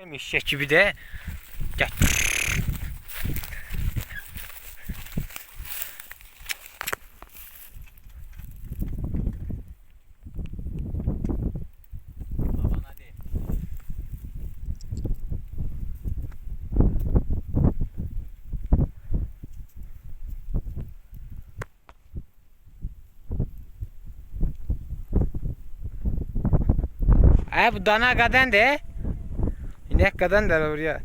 Eşek gibi de. Gel. Ha bu dana kadan de. İnek kadan da buraya.